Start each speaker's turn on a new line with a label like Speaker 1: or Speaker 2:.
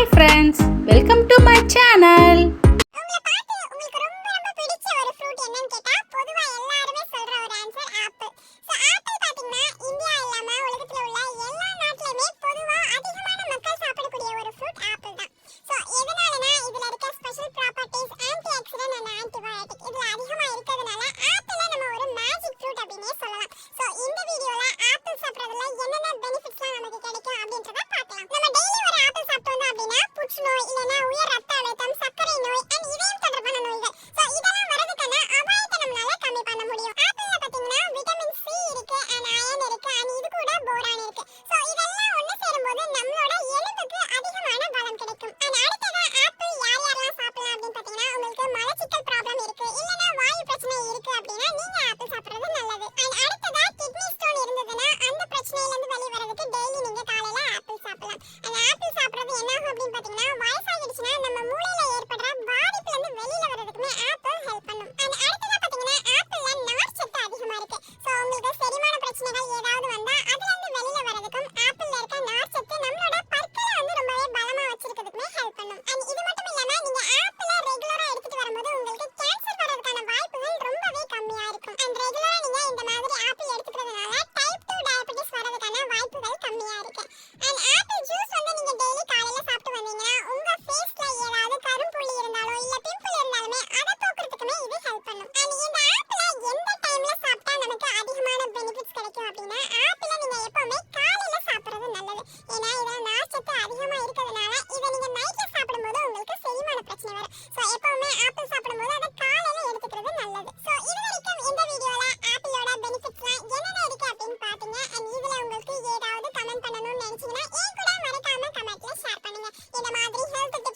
Speaker 1: hi friends welcome to my channel
Speaker 2: Hani even. ஏன் கூட மறக்காம கமெண்ட்ல ஷேர் பண்ணுங்க. இந்த மாதிரி ஹெல்த்